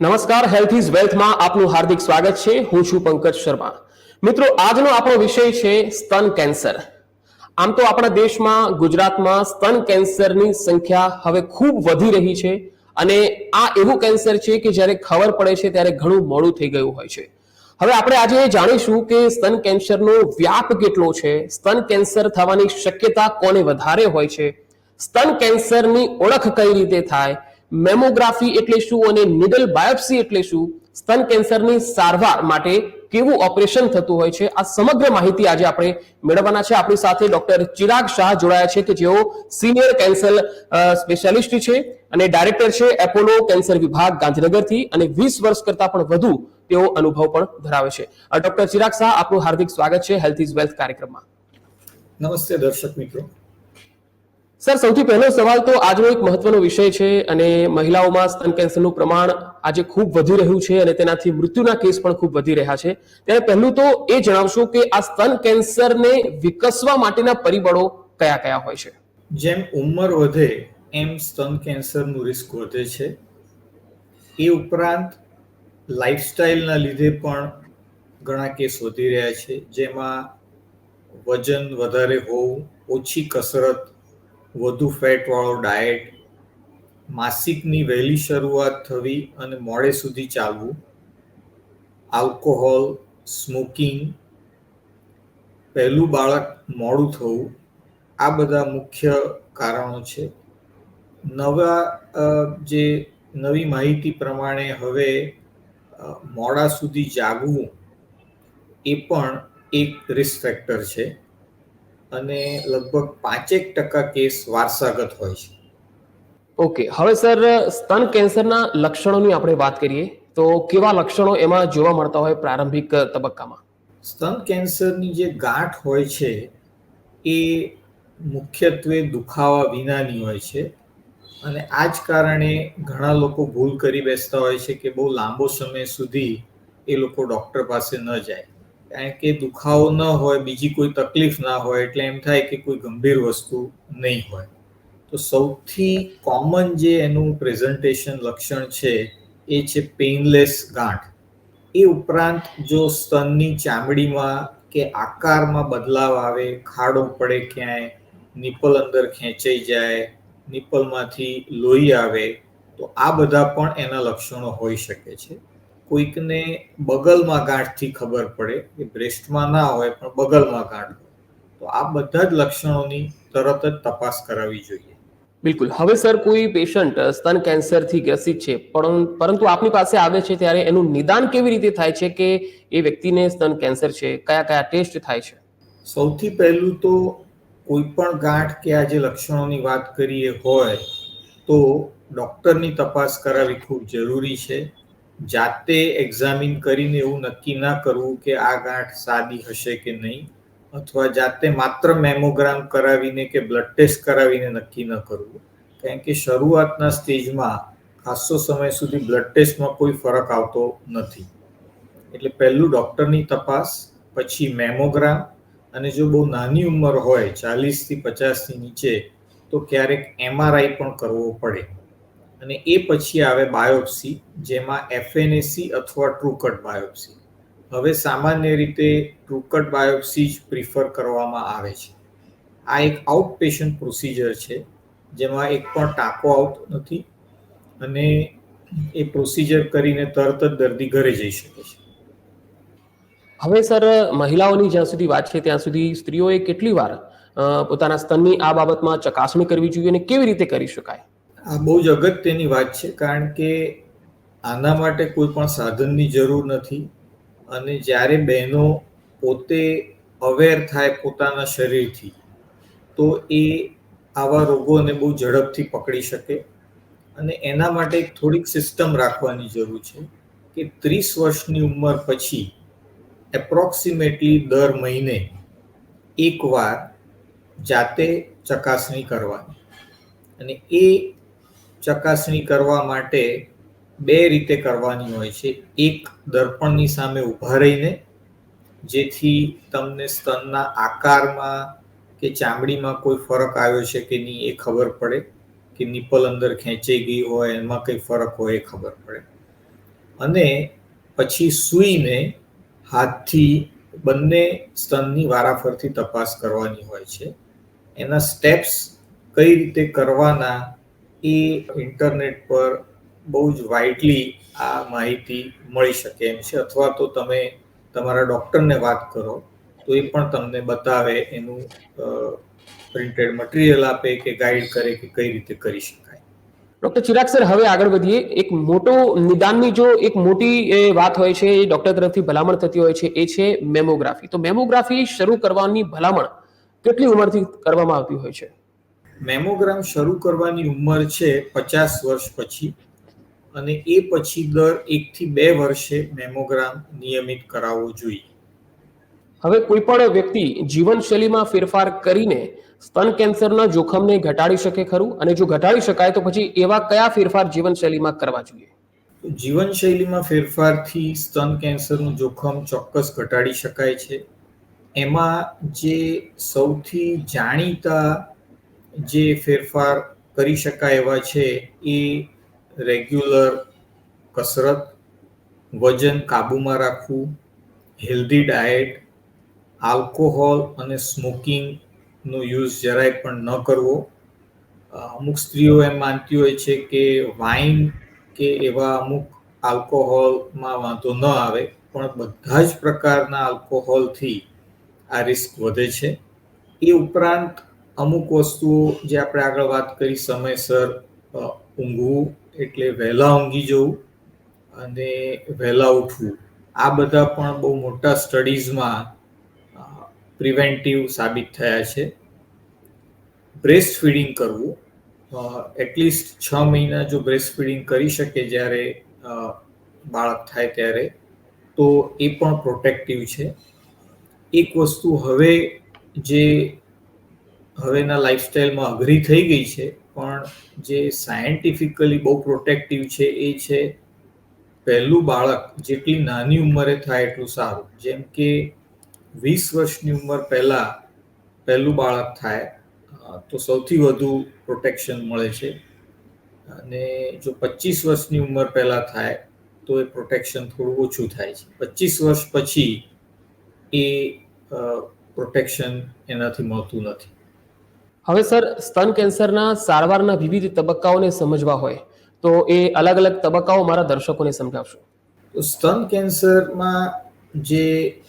નમસ્કાર health is વેલ્થમાં આપનું હાર્દિક સ્વાગત છે. હું છું પંકજ શર્મા. મિત્રો, આજનો આપણો વિષય છે સ્તન કેન્સર. આમ તો આપણા દેશમાં, ગુજરાતમાં સ્તન કેન્સરની સંખ્યા હવે ખૂબ વધી રહી છે અને આ એવું કેન્સર છે કે જ્યારે ખબર પડે છે ત્યારે ઘણું મોડું થઈ ગયું હોય છે. હવે આપણે આજે જાણીશું કે સ્તન કેન્સરનો વ્યાપ કેટલો છે, સ્તન કેન્સર થવાની શક્યતા કોને વધારે હોય છે, સ્તન કેન્સરની ઓળખ કઈ રીતે થાય મેમોગ્રાફી એટલે શું અને નિડલ બાયોપ્સી એટલે શું? સ્તન કેન્સરની સારવાર માટે કેવું ઓપરેશન થતું હોય છે? આ સમગ્ર માહિતી આજે આપણે મેળવવાના છે. આપણી સાથે ડોક્ટર ચિરાગ શાહ જોડાયા છે કે જેઓ સિનિયર કેન્સર સ્પેશિયાલિસ્ટ છે અને ડાયરેક્ટર છે એપોલો કેન્સર વિભાગ ગાંધીનગરથી અને વીસ વર્ષ કરતા પણ વધુ તેઓ અનુભવ પણ ધરાવે છે. ડોક્ટર ચિરાગ શાહ, આપનું હાર્દિક સ્વાગત છે હેલ્થ ઇઝ વેલ્થ કાર્યક્રમમાં. નમસ્તે દર્શક મિત્રો. સર, સૌથી પહેલો સવાલ તો આજનો એક મહત્વનો વિષય છે અને મહિલાઓમાં સ્તન કેન્સરનું પ્રમાણ આજે ખૂબ વધી રહ્યું છે અને તેનાથી મૃત્યુના કેસ પણ ખૂબ વધી રહ્યા છે. ત્યારે પહેલું તો એ જણાવશો કે આ સ્તન કેન્સરને વિકસવા માટેના પરિબળો કયા કયા હોય છે? જેમ ઉંમર વધે, એમ સ્તન કેન્સરનું રિસ્ક વધે છે. એ ઉપરાંત લાઇફસ્ટાઇલના લીધે પણ ઘણા કેસ વધી રહ્યા છે. જેમાં વજન વધારે હોવું, ઓછી કસરત વધુ ફેટવાળો ડાયટ માસિકની વહેલી શરૂઆત થવી અને મોડે સુધી ચાલવું આલ્કોહોલ સ્મોકિંગ પહેલું બાળક મોડું થવું, આ બધા મુખ્ય કારણો છે. નવા જે નવી માહિતી પ્રમાણે હવે મોડા સુધી જાગવું એ પણ એક રિસ્ક ફેક્ટર છે. અને લગભગ પાંચેક ટકા કેસ વારસાગત હોય છે. ઓકે હવે સર સ્તન કેન્સરના લક્ષણોની આપણે વાત કરીએ તો કેવા લક્ષણો એમાં જોવા મળતા હોય પ્રારંભિક તબક્કામાં? સ્તન કેન્સરની જે ગાંઠ હોય છે એ મુખ્યત્વે દુખાવા વિનાની હોય છે અને આ જ કારણે ઘણા લોકો ભૂલ કરી બેસતા હોય છે કે બહુ લાંબો સમય સુધી એ લોકો ડૉક્ટર પાસે ન જાય. કારણ કે દુખાવો ન હોય, બીજી કોઈ તકલીફ ના હોય, એટલે એમ થાય કે કોઈ ગંભીર વસ્તુ નહીં હોય. તો સૌથી કોમન જે એનું પ્રેઝન્ટેશન લક્ષણ છે, એ છે પેઇનલેસ ગાંઠ. એ ઉપરાંત જો સ્તનની ચામડીમાં કે આકારમાં બદલાવ આવે, ખાડો પડે ક્યાંય, નિપલ અંદર ખેંચાઈ જાય, નિપલમાંથી લોહી આવે, તો આ બધા પણ એના લક્ષણો હોઈ શકે છે. કોઈકને બગલમાં ગાંઠથી ખબર પડે કે બ્રેસ્ટમાં ના હોય પણ બગલમાં ગાંઠ તો આ બધા જ લક્ષણોની તરત જ તપાસ કરાવવી જોઈએ. બિલકુલ. હવે સર કોઈ પેશન્ટ સ્તન કેન્સરથી ગ્રસિત છે પરંતુ આપની પાસે આવે છે ત્યારે એનું નિદાન કેવી રીતે થાય છે કે એ વ્યક્તિને સ્તન કેન્સર છે? કયા કયા ટેસ્ટ થાય છે? સૌથી પહેલું તો કોઈ પણ ગાંઠ કે આ જે લક્ષણોની વાત કરીએ હોય તો ડૉક્ટરની તપાસ કરાવવી ખૂબ જરૂરી છે. જાતે એક્ઝામિન કરીને એવું નક્કી ના કરવું કે આ ગાંઠ સાદી હશે કે નહીં, અથવા જાતે માત્ર મેમોગ્રામ કરાવીને કે બ્લડ ટેસ્ટ કરાવીને નક્કી ન કરવું. કારણ કે શરૂઆતના સ્ટેજમાં ખાસો સમય સુધી બ્લડ ટેસ્ટમાં કોઈ ફરક આવતો નથી. એટલે પહેલું ડૉક્ટરની તપાસ, પછી મેમોગ્રામ અને જો બહુ નાની ઉંમર હોય, ચાલીસથી પચાસથી નીચે, તો ક્યારેક એમઆરઆઈ પણ કરવો પડે. અને એ પછી આવે બાયોપ્સી, જેમાં એફએનએસી અથવા ટ્રુકટ બાયોપ્સી. હવે સામાન્ય રીતે ટ્રુકટ બાયોપ્સી જ પ્રિફર કરવામાં આવે છે. આ એક આઉટ પેશન્ટ પ્રોસિજર છે, જેમાં એક પણ ટાંકો આવતો નથી અને એ પ્રોસિજર કરીને તરત જ દર્દી ઘરે જઈ શકે છે. હવે સર, મહિલાઓની જ્યાં સુધી વાત છે, ત્યાં સુધી સ્ત્રીઓએ કેટલી વાર પોતાના સ્તનની આ બાબતમાં ચકાસણી કરવી જોઈએ અને કેવી રીતે કરી શકાય? આ બહુ જ અગત્યની વાત છે, કારણ કે આના માટે કોઈ પણ સાધનની જરૂર નથી અને જ્યારે બહેનો પોતે અવેર થાય પોતાના શરીરથી, તો એ આવા રોગોને બહુ ઝડપથી પકડી શકે અને એના માટે એક થોડીક સિસ્ટમ રાખવાની જરૂર છે કે ત્રીસ વર્ષની ઉંમર પછી એપ્રોક્સિમેટલી દર મહિને એકવાર જાતે ચકાસણી કરવાની અને એ ચકાસણી કરવા માટે બે રીતે કરવાની હોય છે. એક દર્પણની સામે ઊભા રહીને, જેથી તમને સ્તનના આકારમાં કે ચામડીમાં કોઈ ફરક આવ્યો છે કે નહીં એ ખબર પડે, કે નિપલ અંદર ખેંચાઈ ગઈ હોય, એમાં કંઈ ફરક હોય એ ખબર પડે. અને પછી સૂઈને હાથથી બંને સ્તનની વારાફરથી તપાસ કરવાની હોય છે. એના સ્ટેપ્સ કઈ રીતે કરવાના એ ઇન્ટરનેટ પર બહુ જ વાઇડલી આ માહિતી મળી શકે એમ છે. અથવા તો તમે તમારા ડૉક્ટરને વાત કરો, તો એ પણ તમને બતાવે એનું પ્રિન્ટેડ મટીરિયલ આપે કે ગાઈડ કરે કે કઈ રીતે કરી શકાય. ડોક્ટર ચિરાગ સર હવે આગળ વધીએ. એક મોટો નિદાનની જો એક મોટી વાત હોય છે, એ ડોક્ટર તરફથી ભલામણ થતી હોય છે, એ છે મેમોગ્રાફી. તો મેમોગ્રાફી શરૂ કરવાની ભલામણ કેટલી ઉંમરથી કરવામાં આવતી હોય છે? મેમોગ્રામ શરૂ કરવાની ઉંમર છે પચાસ વર્ષ પછી અને એ પછી દર એકથી બે વર્ષે મેમોગ્રામ નિયમિત કરાવવો જોઈએ. હવે કોઈ પણ વ્યક્તિ જીવનશૈલીમાં ફેરફાર કરીને સ્તન કેન્સરના જોખમને ઘટાડી શકે ખરું? અને જો ઘટાડી શકાય તો પછી એવા કયા ફેરફાર જીવનશૈલીમાં કરવા જોઈએ? જીવનશૈલીમાં ફેરફારથી સ્તન કેન્સરનું જોખમ ચોક્કસ ઘટાડી શકાય છે. એમાં જે સૌથી જાણીતા જે ફેરફાર કરી શકાય એવા છે, એ રેગ્યુલર કસરત, વજન કાબૂમાં રાખવું હેલ્ધી ડાયટ આલ્કોહોલ અને સ્મોકિંગનો યુઝ જરાય પણ ન કરવો. અમુક સ્ત્રીઓ એમ માનતી હોય છે કે વાઇન કે એવા અમુક આલ્કોહોલમાં વાંધો ન આવે, પણ બધા જ પ્રકારના આલ્કોહોલથી આ રિસ્ક વધે છે. એ ઉપરાંત અમુક વસ્તુઓ જે આપણે આગળ વાત કરી, સમયસર ઊંઘવું એટલે વહેલા ઊંઘી જવું અને વહેલા ઉઠવું. આ બધા પણ બહુ મોટા સ્ટડીઝમાં પ્રિવેન્ટિવ સાબિત થયા છે. બ્રેસ્ટ ફીડિંગ કરવું એટલીસ્ટ છ મહિના જો બ્રેસ્ટ ફીડિંગ કરી શકે જ્યારે બાળક થાય ત્યારે, તો એ પણ પ્રોટેક્ટિવ છે. એક વસ્તુ હવે જે હવેના લાઈફસ્ટાઈલમાં અઘરી થઈ ગઈ છે, પણ જે સાયન્ટિફિકલી બહુ પ્રોટેક્ટિવ છે એ છે પહેલું બાળક જેટલી નાની ઉંમરે થાય એટલું સારું. જેમ કે વીસ વર્ષની ઉંમર પહેલાં પહેલું બાળક થાય તો સૌથી વધુ પ્રોટેક્શન મળે છે. અને જો પચીસ વર્ષની ઉંમર પહેલાં થાય, તો એ પ્રોટેક્શન થોડું ઓછું થાય છે. પચીસ વર્ષ પછી એ પ્રોટેક્શન એનાથી મળતું નથી. હવે સર, સ્તન કેન્સરના સારવારના વિવિધ તબક્કાઓને સમજવા હોય, તો એ અલગ અલગ તબક્કાઓ મારા દર્શકોને સમજાવશો. તો સ્તન કેન્સરમાં જે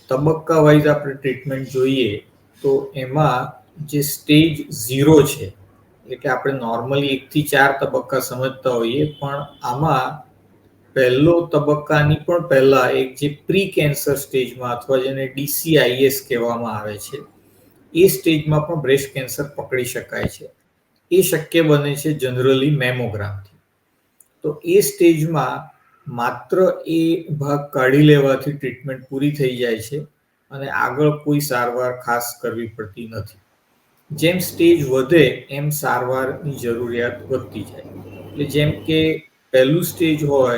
તબક્કા વાઇઝ આપણે ટ્રીટમેન્ટ જોઈએ, તો એમાં જે સ્ટેજ ઝીરો છે, એટલે આપણે નોર્મલી એકથી ચાર તબક્કા સમજતા હોઈએ, પણ આમાં પહેલો તબક્કાની પણ પહેલા એક જે પ્રી કેન્સર સ્ટેજમાં અથવા જેને ડીસીઆઈએસ કહેવામાં આવે છે એ સ્ટેજમાં પણ બ્રેસ્ટ કેન્સર પકડી શકાય છે. એ શક્ય બને છે જનરલી મેમોગ્રામથી. તો એ સ્ટેજમાં માત્ર એ ભાગ કાઢી લેવાથી ટ્રીટમેન્ટ પૂરી થઈ જાય છે અને આગળ કોઈ સારવાર ખાસ કરવી પડતી નથી. જેમ સ્ટેજ વધે એમ સારવારની જરૂરિયાત વધતી જાય. એટલે જેમ કે પહેલું સ્ટેજ હોય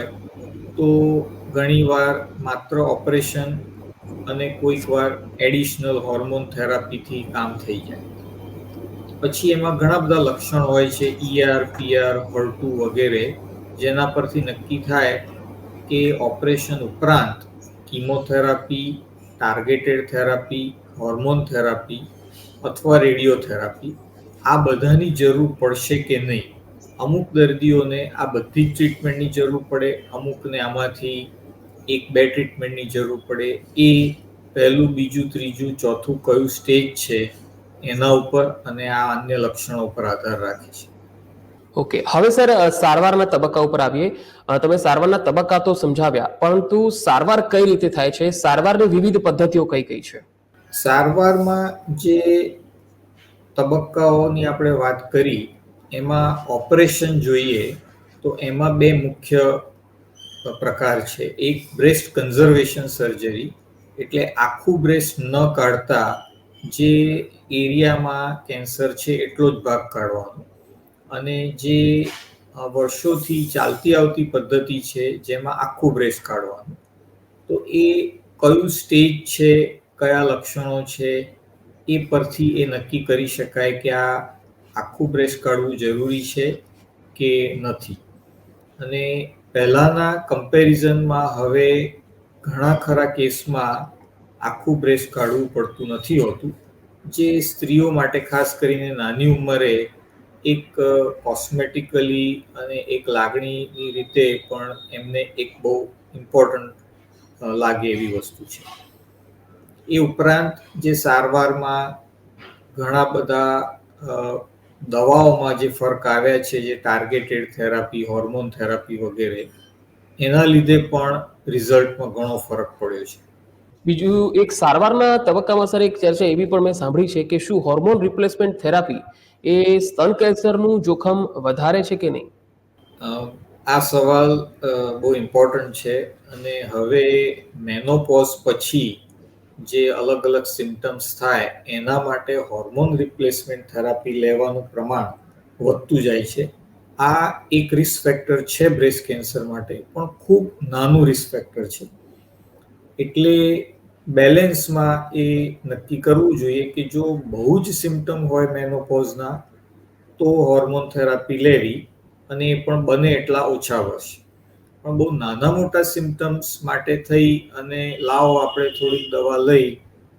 તો ઘણીવાર માત્ર ઓપરેશન અને કોઈક વાર એડિશનલ હોર્મોન થેરાપીથી કામ થઈ જાય. પછી એમાં ઘણા બધા લક્ષણ હોય છે ઈઆર પીઆર હળતું વગેરે, જેના પરથી નક્કી થાય કે ઓપરેશન ઉપરાંત chemotherapy targeted therapy hormone therapy અથવા રેડિયોથેરાપી આ બધાની જરૂર પડશે કે નહીં? અમુક દર્દીઓને આ બધી જ ટ્રીટમેન્ટની જરૂર પડે, અમુકને આમાંથી એક બે ટ્રીટમેન્ટની જરૂર પડે. એ પહેલું બીજું ત્રીજું ચોથું કયું સ્ટેજ છે એના ઉપર અને આ અન્ય લક્ષણો પર આધાર રાખે છે. ઓકે હવે સર સારવારના તબક્કા ઉપર આવીએ. તમે સારવારના તબક્કા તો સમજાવ્યા પરંતુ સારવાર કઈ રીતે થાય છે? સારવારની વિવિધ પદ્ધતિઓ કઈ કઈ છે? સારવારમાં જે તબક્કાઓની આપણે વાત કરી એમાં ઓપરેશન જોઈએ તો એમાં બે મુખ્ય પ્રકાર છે. એક બ્રેસ્ટ કન્ઝર્વેશન સર્જરી એટલે આખું બ્રેસ્ટ ન કાઢતા જે એરિયામાં કેન્સર છે એટલો જ ભાગ કાઢવાનો. અને જે વર્ષોથી ચાલતી આવતી પદ્ધતિ છે જેમાં આખું બ્રેસ્ટ કાઢવાનું. તો એ કયું સ્ટેજ છે, કયા લક્ષણો છે, એ પરથી એ નક્કી કરી શકાય કે આ આખું બ્રેસ્ટ કાઢવું જરૂરી છે કે નથી. અને પહેલાના કમ્પેરિઝનમાં હવે ઘણા ખરા કેસમાં આખું બ્રેસ્ટ કાઢવું પડતું નથી હોતું. જે સ્ત્રીઓ માટે ખાસ કરીને નાની ઉંમરે એક કોસ્મેટિકલી અને એક લાગણીની રીતે પણ એમને એક બહુ ઇમ્પોર્ટન્ટ લાગે એવી વસ્તુ છે. એ ઉપરાંત જે સારવારમાં ઘણા બધા દવાઓમાં જે ફરક આવ્યા છે જે ટાર્ગેટેડ થેરાપી હોર્મોન થેરાપી વગેરે એના લીધે પણ રિઝલ્ટમાં ઘણો ફરક પડ્યો છે. બીજું એક સારવારના તબક્કામાં સર એક ચર્ચા એવી પણ મેં સાંભળી છે કે શું હોર્મોન રિપ્લેસમેન્ટ થેરાપી એ સ્તન કેન્સરનું જોખમ વધારે છે કે નહીં? આ સવાલ બહુ ઇમ્પોર્ટન્ટ છે અને હવે મેનોપોઝ પછી જે અલગ અલગ સિમ્ટમ્સ થાય, એના માટે હોર્મોન રિપ્લેસમેન્ટ થેરાપી લેવાનું પ્રમાણ વધતું જાય છે. આ એક રિસ્ક ફેક્ટર છે બ્રેસ્ટ કેન્સર માટે, પણ ખૂબ નાનું રિસ્ક ફેક્ટર છે. એટલે બેલેન્સમાં એ નક્કી કરવું જોઈએ કે જો બહુ જ સિમ્ટમ હોય મેનોપોઝના તો હોર્મોન થેરાપી લેવી અને એ પણ બને એટલા ઓછા વર્ષ. પણ બહુ નાના મોટા સિમ્ટમ્સ માટે થઈ અને લાવો આપણે થોડીક દવા લઈ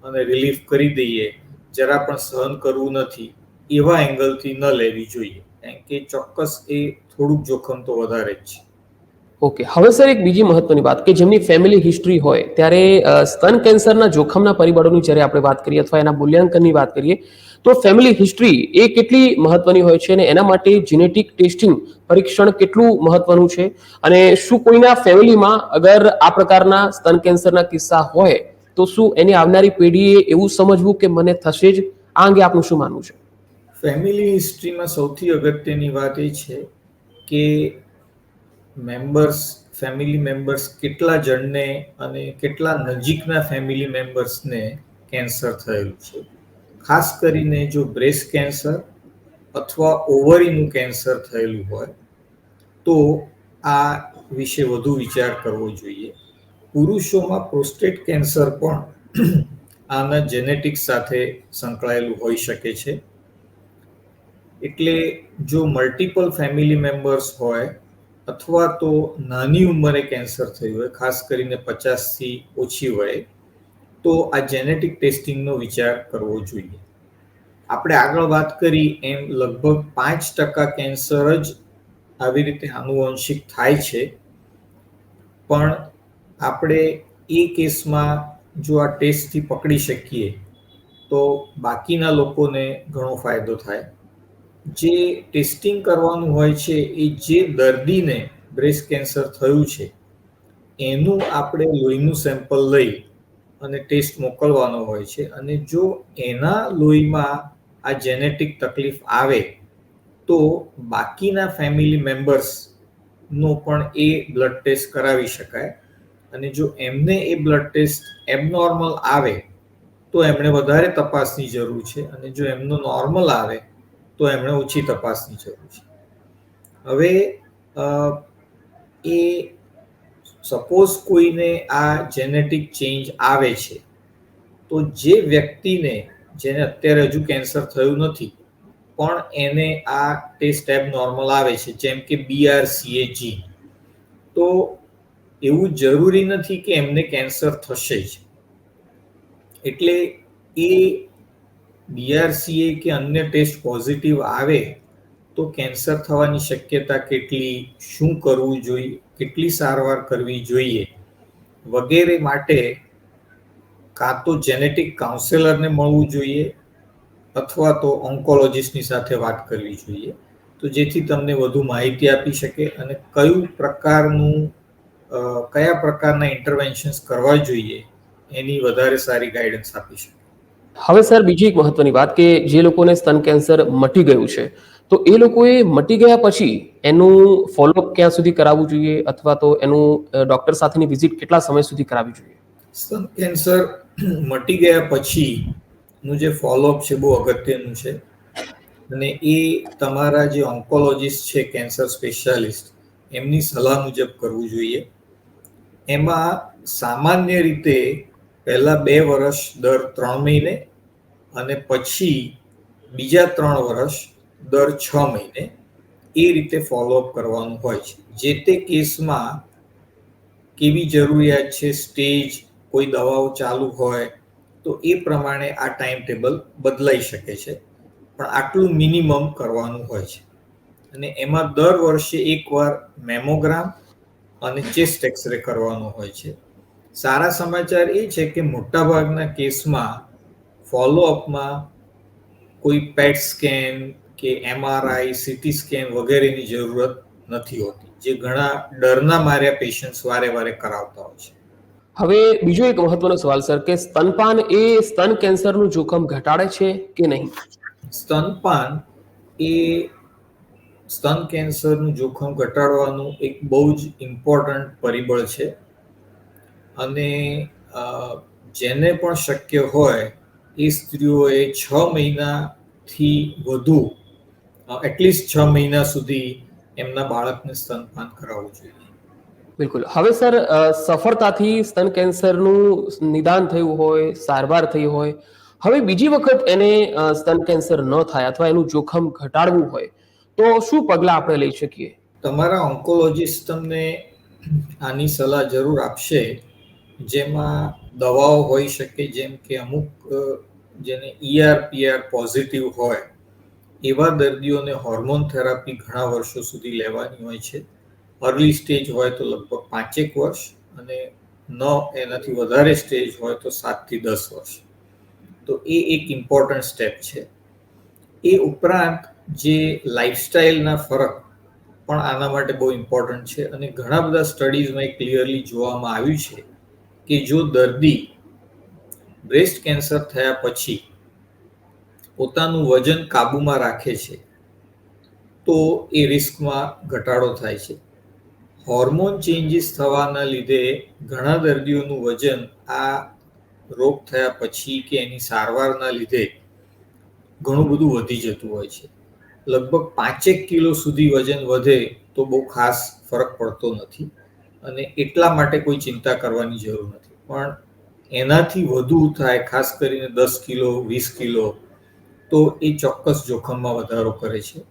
અને રિલીફ કરી દઈએ. જરા પણ સહન કરવું નથી. એવા એંગલથી ન લેવી જોઈએ. કારણ કે ચોક્કસ એ થોડુંક જોખમ તો વધારે જ છે. ઓકે હવે સર એક બીજી મહત્વની વાત કે જેમની ફેમિલી હિસ્ટ્રી હોય, ત્યારે સ્તન કેન્સરના જોખમના પરિબળોની જ્યારે આપણે વાત કરીએ અથવા એના મૂલ્યાંકનની વાત કરીએ તો ફેમિલી હિસ્ટ્રી એ કેટલી મહત્વની હોય છે અને એના માટે જીનેટિક ટેસ્ટિંગ પરીક્ષણ કેટલું મહત્વનું છે? અને શું કોઈના ફેમિલીમાં અગર આ પ્રકારના સ્તન કેન્સરના કિસ્સા હોય, તો શું એની આવનારી પેઢીએ એવું સમજવું કે મને થશે જ? આ અંગે આપનું શું માનવું છે? ફેમિલી હિસ્ટ્રીમાં સૌથી અગત્યની વાત એ છે કે મેમ્બર્સ ફેમિલી મેમ્બર્સ કેટલા જણને અને કેટલા નજીકના ફેમિલી મેમ્બર્સને કેન્સર થયેલું છે. ખાસ કરીને જો બ્રેસ્ટ કેન્સર અથવા ઓવરીનું કેન્સર થયેલું હોય, તો આ વિશે વધુ વિચાર કરવો જોઈએ. પુરુષોમાં પ્રોસ્ટેટ કેન્સર પણ આના જેનેટિક્સ સાથે સંકળાયેલું હોઈ શકે છે. એટલે જો મલ્ટિપલ ફેમિલી મેમ્બર્સ હોય અથવા તો નાની ઉંમરે કેન્સર થયું હોય, ખાસ કરીને પચાસથી ઓછી વયે તો આ જેનેટિક ટેસ્ટિંગનો વિચાર કરવો જોઈએ. આપણે આગળ વાત કરી એમ લગભગ પાંચ ટકા કેન્સર જ આવી રીતે આનુવંશિક થાય છે. પણ આપણે એ કેસમાં જો આ ટેસ્ટથી પકડી શકીએ, તો બાકીના લોકોને ઘણો ફાયદો થાય. જે ટેસ્ટિંગ કરવાનું હોય છે, એ જે દર્દીને બ્રેસ્ટ કેન્સર થયું છે, એનું આપણે લોહીનું સેમ્પલ લઈ અને ટેસ્ટ મોકલવાનો હોય છે. અને જો એના લોહીમાં આ જેનેટિક તકલીફ આવે, તો બાકીના ફેમિલી મેમ્બર્સનો પણ એ બ્લડ ટેસ્ટ કરાવી શકાય. અને જો એમને એ બ્લડ ટેસ્ટ એબનોર્મલ આવે, તો એમણે વધારે તપાસની જરૂર છે. અને જો એમનો નોર્મલ આવે, તો એમણે ઓછી તપાસની જરૂર છે. હવે એ સપોઝ કોઈને આ જેનેટિક ચેન્જ આવે છે, તો જે વ્યક્તિને જેને અત્યારે હજુ કેન્સર થયું નથી, પણ એને આ ટેસ્ટ એબ નોર્મલ આવે છે, જેમ કે બીઆરસીએ જી તો એવું જરૂરી નથી કે એમને કેન્સર થશે જ. એટલે એ બીઆરસીએ કે અન્ય ટેસ્ટ પોઝિટિવ આવે, તો કેન્સર થવાની શક્યતા કેટલી, શું કરવું જોઈએ કેટલી સારવાર કરવી જોઈએ વગેરે માટે કાં તો જેનેટિક કાઉન્સેલરને મળવું જોઈએ અથવા તો ઓન્કોલોજિસ્ટની સાથે વાત કરવી જોઈએ. તો જેથી તમને વધુ માહિતી આપી શકે અને કયું પ્રકારનું કયા પ્રકારના ઇન્ટરવેન્શન્સ કરવા જોઈએ એની વધારે સારી ગાઈડન્સ આપી શકે. હવે સર, બીજી એક મહત્વની વાત કે જે લોકોને સ્તન કેન્સર મટી ગયું છે તો એ લોકોએ મટી ગયા પછી એનું ફોલોઅપ ક્યાં સુધી કરાવવું જોઈએ અથવા તો એનું ડોક્ટર સાથેની વિઝિટ કેટલા સમય સુધી કરાવવી જોઈએ? સ્તન કેન્સર મટી ગયા પછીનું જે ફોલોઅપ છે બહુ અગત્યનું છે. અને એ તમારા જે ઓન્કોલોજિસ્ટ છે કેન્સર સ્પેશિયાલિસ્ટ એમની સલાહ મુજબ કરવું જોઈએ. એમાં સામાન્ય રીતે પહેલાં બે વર્ષ દર ત્રણ મહિને અને પછી બીજા ત્રણ વર્ષ દર છ મહિને એ રીતે ફોલોઅપ કરવાનું હોય છે. જે તે કેસમાં કેવી જરૂરિયાત છે સ્ટેજ કોઈ દવાઓ ચાલુ હોય, તો એ પ્રમાણે આ ટાઈમ ટેબલ બદલાઈ શકે છે. પણ આટલું મિનિમમ કરવાનું હોય છે. અને એમાં દર વર્ષે એકવાર મેમોગ્રામ અને ચેસ્ટ એક્સરે કરવાનો હોય છે. સારા સમાચાર એ છે કે મોટાભાગના કેસમાં ફોલોઅપમાં કોઈ પેટ સ્કેન કે એમઆરઆઈ સીટી સ્કેન વગેરેની જરૂરત નથી હોતી જે ઘણા ડરના માર્યા પેશન્ટ્સ વારે વારે કરાવતા હોય છે. હવે બીજો એક મહત્વનો સવાલ સર કે સ્તનપાન એ સ્તન કેન્સરનું જોખમ ઘટાડે છે કે નહીં? સ્તનપાન એ સ્તન કેન્સરનું જોખમ ઘટાડવાનું એક બહુ જ ઇમ્પોર્ટન્ટ પરિબળ છે. અને જેને પણ શક્ય હોય એ સ્ત્રીઓએ છ મહિનાથી વધુ એટલીસ્ટ છ મહિના સુધી એમના બાળકને સ્તનપાન કરાવવું જોઈએ. બિલકુલ. હવે સર સફળતાથી સ્તન કેન્સરનું નિદાન થયું હોય સારવાર થઈ હોય હવે બીજી વખત એને સ્તન કેન્સર ન થાય અથવા એનું જોખમ ઘટાડવું હોય તો શું પગલાં આપણે લઈ શકીએ? તમારા ઓન્કોલોજીસ્ટ તમને આની સલાહ જરૂર આપશે જેમાં દવાઓ હોઈ શકે જેમ કે અમુક જેને ઈઆર પીઆર પોઝિટિવ હોય એવા દર્દીઓને હોર્મોન થેરાપી ઘણા વર્ષો સુધી લેવાની હોય છે. અર્લી સ્ટેજ હોય તો લગભગ પાંચેક વર્ષ અને ન એનાથી વધારે સ્ટેજ હોય તો સાતથી દસ વર્ષ. તો એ એક ઇમ્પોર્ટન્ટ સ્ટેપ છે. એ ઉપરાંત જે લાઇફસ્ટાઇલના ફરક પણ આના માટે બહુ ઇમ્પોર્ટન્ટ છે અને ઘણા બધા સ્ટડીઝમાં એ ક્લિયરલી જોવામાં આવ્યું છે કે જો દર્દી બ્રેસ્ટ કેન્સર થયા પછી પોતાનું વજન કાબૂમાં રાખે છે, તો એ રિસ્કમાં ઘટાડો થાય છે. હોર્મોન ચેન્જીસ થવાના લીધે ઘણા દર્દીઓનું વજન આ રોગ થયા પછી કે એની સારવારના લીધે ઘણું બધું વધી જતું હોય છે. લગભગ પાંચેક કિલો સુધી વજન વધે તો બહુ ખાસ ફરક પડતો નથી અને એટલા માટે કોઈ ચિંતા કરવાની જરૂર નથી. પણ એનાથી વધુ થાય ખાસ કરીને દસ કિલો, વીસ કિલો તો એ ચોક્કસ જોખમમાં વધારો કરે છે.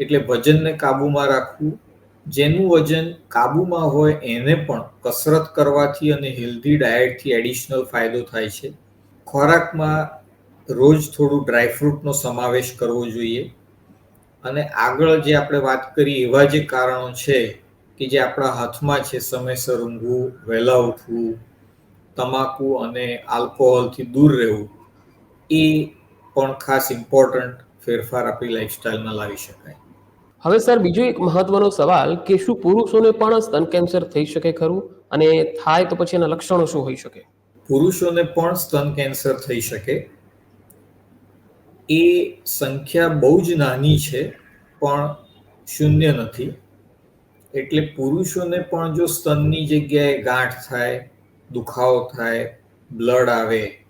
એટલે વજનને કાબૂમાં રાખવું, જેનું વજન કાબૂમાં હોય એને પણ કસરત કરવાથી અને હેલ્ધી ડાયટથી એડિશનલ ફાયદો થાય છે. ખોરાકમાં રોજ થોડું ડ્રાયફ્રૂટનો સમાવેશ કરવો જોઈએ. અને આગળ જે આપણે વાત કરી એવા જે કારણો છે કે જે આપણા હાથમાં છે, સમયસર ઊંઘવું, વહેલા ઉઠવું, તમાકુ અને આલ્કોહોલથી દૂર રહેવું, એ પણ ખાસ ઇમ્પોર્ટન્ટ ફેરફાર આપણી લાઈફસ્ટાઈલમાં લાવી શકાય. હવે સર બીજો એક મહત્વનો સવાલ કે શું પુરુષોને પણ સ્તન કેન્સર થઈ શકે ખરું? અને થાય તો પછી એના લક્ષણો શું હોઈ શકે? પુરુષોને પણ સ્તન કેન્સર થઈ શકે. એ સંખ્યા બહુ જ નાની છે પણ શૂન્ય નથી. એટલે પુરુષોને પણ જો સ્તનની જગ્યાએ ગાંઠ થાય દુખાવો થાય બ્લડ આવે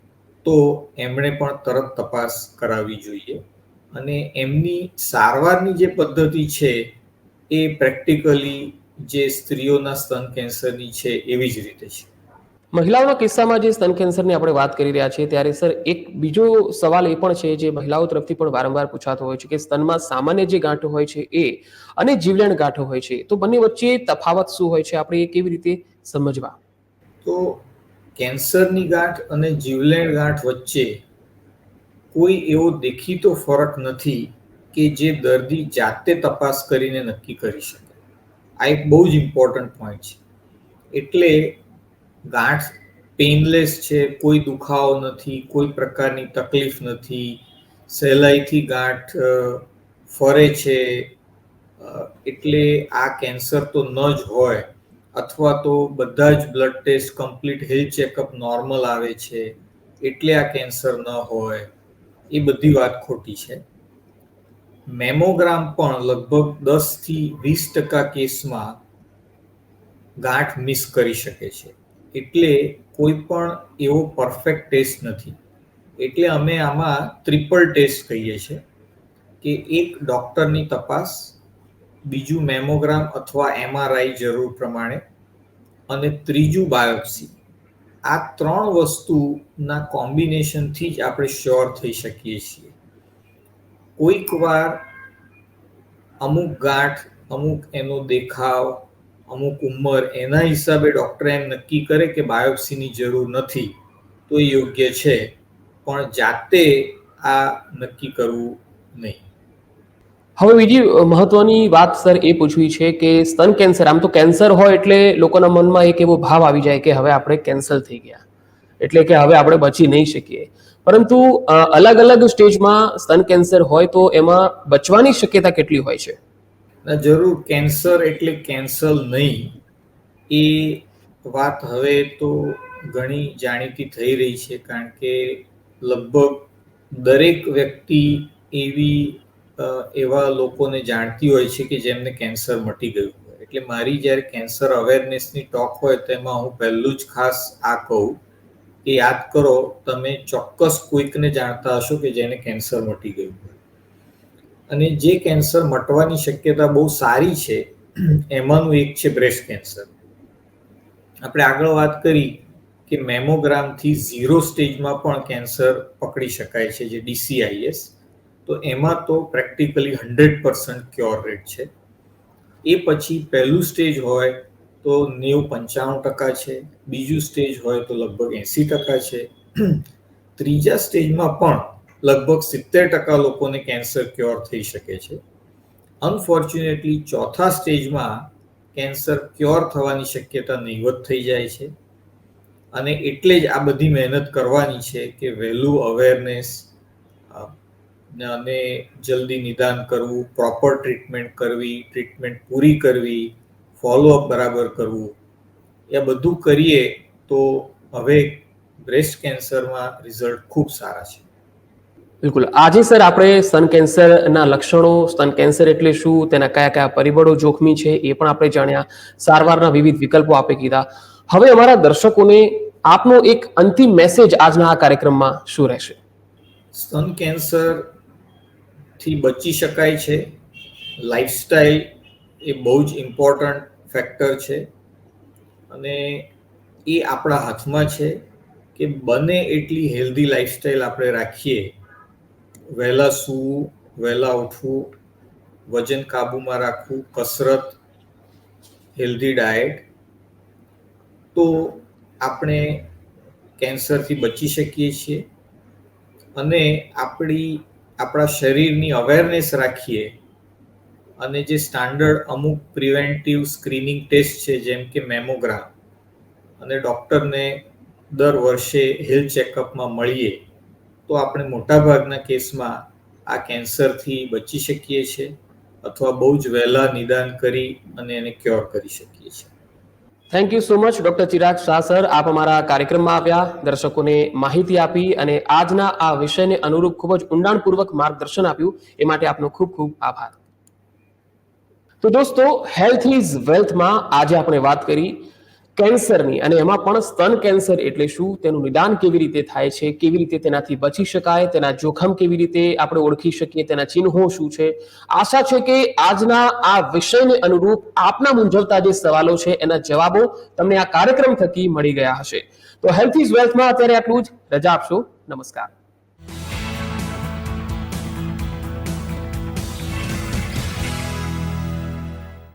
તો એમણે પણ તરત તપાસ કરાવવી જોઈએ. અને એમની સારવારની જે પદ્ધતિ છે એ પ્રેક્ટિકલી જે સ્ત્રીઓના સ્તન કેન્સરની છે એવી જ રીતે છે. મહિલાઓના કિસ્સામાં જે સ્તન કેન્સરની આપણે વાત કરી રહ્યા છીએ ત્યારે સર એક બીજો સવાલ એ પણ છે જે મહિલાઓ તરફથી પણ વારંવાર પૂછાતો હોય છે કે સ્તનમાં સામાન્ય જે ગાંઠો હોય છે એ અને જીવલેણ ગાંઠો હોય છે. તો બંને વચ્ચે તફાવત શું હોય છે? આપણે એ કેવી રીતે સમજવા? તો કેન્સરની ગાંઠ અને જીવલેણ ગાંઠ વચ્ચે કોઈ એવો દેખીતો ફરક નથી કે જે દર્દી જાતે તપાસ કરીને નક્કી કરી શકે. આ એક બહુ જ ઇમ્પોર્ટન્ટ પોઈન્ટ છે. એટલે ગાંઠ પેઇનલેસ છે, કોઈ દુખાવો નથી, કોઈ પ્રકારની તકલીફ નથી, સહેલાઈથી ગાંઠ ફરે છે એટલે આ કેન્સર તો ન જ હોય. અથવા તો બધા જ blood test complete health checkup normal આવે છે, એટલે આ કેન્સર ન હોય, એ બધી વાત ખોટી છે. મેમોગ્રામ પણ લગભગ દસથી વીસ ટકા કેસમાં ગાંઠ મિસ કરી શકે છે. એટલે કોઈ પણ એવો પરફેક્ટ ટેસ્ટ નથી. એટલે અમે આમાં ટ્રિપલ ટેસ્ટ કહીએ છીએ કે એક ડૉક્ટરની તપાસ બીજું મેમોગ્રામ અથવા એમઆરઆઈ જરૂર પ્રમાણે અને ત્રીજું બાયોપ્સી આ ત્રણ વસ્તુના કોમ્બિનેશનથી જ આપણે શ્યોર થઈ શકીએ છીએ. કોઈક વાર અમુક ગાંઠ, અમુક એનો દેખાવ, અમુક ઉંમર, એના હિસાબે ડૉક્ટર એમ નક્કી કરે કે બાયોપ્સીની જરૂર નથી, તો એ યોગ્ય છે. પણ જાતે આ નક્કી કરવું નહીં. હવે બીજી મહત્વની વાત, સર, એ પૂછવી છે કે સ્તન કેન્સર, આમ તો કેન્સર હોય એટલે લોકોના મનમાં એક એવો ભાવ આવી જાય કે હવે આપણે કેન્સર થઈ ગયા. એટલે કે હવે આપણે બચી નહીં શકીએ. પરંતુ અલગ અલગ સ્ટેજમાં સ્તન કેન્સર હોય તો એમાં બચવાની શક્યતા કેટલી હોય છે? જરૂર, કેન્સર એટલે કેન્સર નહીં. એ વાત હવે તો ઘણી જાણીતી થઈ રહી છે, કારણ કે લગભગ દરેક વ્યક્તિ એવી એવા લોકોને જાણતી હોય છે કે જેમને કેન્સર મટી ગયું હોય. એટલે મારી જ્યારે કેન્સર અવેરનેસની ટોક હોય તો એમાં હું પહેલું જ ખાસ આ કહું કે યાદ કરો, તમે ચોક્કસ કોઈકને જાણતા હશો કે જેને કેન્સર મટી ગયું હોય. અને જે કેન્સર મટવાની શક્યતા બહુ સારી છે એમાંનું એક છે બ્રેસ્ટ કેન્સર આપણે આગળ વાત કરી કે મેમોગ્રામથી ઝીરો સ્ટેજમાં પણ કેન્સર પકડી શકાય છે, જે ડીસીઆઈએસ તો એમાં તો practically hundred percent cure rate છે. એ પછી પહેલું સ્ટેજ હોય તો નેવું પંચાણું ટકા છે. બીજું સ્ટેજ હોય તો લગભગ એંસી ટકા છે. ત્રીજા સ્ટેજમાં પણ લગભગ સિત્તેર ટકા લોકોને કેન્સર ક્યોર થઈ શકે છે. અનફોર્ચ્યુનેટલી ચોથા સ્ટેજમાં કેન્સર ક્યોર થવાની શક્યતા નહીવત થઈ જાય છે. અને એટલે જ આ બધી મહેનત કરવાની છે કે વહેલું અવેરનેસ અને જલ્દી નિદાન કરવું પ્રોપર ટ્રીટમેન્ટ કરવી ટ્રીટમેન્ટ પૂરી કરવી ફોલોઅપ બરાબર કરવું એ બધું કરીએ તો હવે બ્રેસ્ટ કેન્સરમાં રિઝલ્ટ ખૂબ સારા છે. બિલકુલ. આજે સર આપણે સ્તન કેન્સરના લક્ષણો સ્તન કેન્સર એટલે શું તેના કયા કયા પરિબળો જોખમી છે એ પણ આપણે જાણ્યા. સારવારના વિવિધ વિકલ્પો આપે કીધા. હવે અમારા દર્શકોને આપનો એક અંતિમ મેસેજ આજના આ કાર્યક્રમમાં શું રહેશે? સ્તન કેન્સર થી બચી શકાય છે. લાઈફસ્ટાઈલ એ બહુ જ ઇમ્પોર્ટન્ટ ફેક્ટર છે. અને એ આપણા હાથમાં છે કે બને એટલી હેલ્ધી લાઈફસ્ટાઈલ આપણે રાખીએ. વહેલા સૂવું, વહેલા ઉઠવું, વજન કાબૂમાં રાખવું, કસરત હેલ્ધી ડાયટ તો આપણે કેન્સરથી બચી શકીએ છીએ. અને આપણી આપણા શરીરની અવેરનેસ રાખીએ. અને જે સ્ટાન્ડર્ડ અમુક પ્રિવેન્ટિવ સ્ક્રીનિંગ ટેસ્ટ છે, જેમ કે મેમોગ્રામ અને ડૉક્ટરને દર વર્ષે હેલ્થ ચેકઅપમાં મળીએ, તો આપણે મોટાભાગના કેસમાં આ કેન્સરથી બચી શકીએ છીએ, અથવા બહુ જ વહેલા નિદાન કરી અને એને ક્યોર કરી શકીએ છીએ. Thank you so much doctor Chirag Shah sir આપ અમારા કાર્યક્રમમાં આવ્યા, દર્શકોને માહિતી આપી અને આજના આ વિષયને અનુરૂપ ખૂબ જ ઊંડાણપૂર્વક માર્ગદર્શન આપ્યું. એ માટે આપનો ખૂબ ખૂબ આભાર. તો દોસ્તો હેલ્થ ઇઝ વેલ્થમાં આજે આપણે વાત કરી. કેન્સરની અને એમાં પણ સ્તન કેન્સર એટલે શું? તેનું નિદાન કેવી રીતે થાય છે? કેવી રીતે તેનાથી બચી શકાય? તેના જોખમ કેવી રીતે આપણે ઓળખી શકીએ? તેના ચિહ્નો શું છે? આશા છે કે આજના આ વિષયને અનુરૂપ આપના મૂંઝવતા જે સવાલો છે, એના જવાબો તમને આ કાર્યક્રમ થકી મળી ગયા હશે. તો હેલ્થ ઇઝ વેલ્થમાં અત્યારે આટલું જ. રજા આપશો. નમસ્કાર.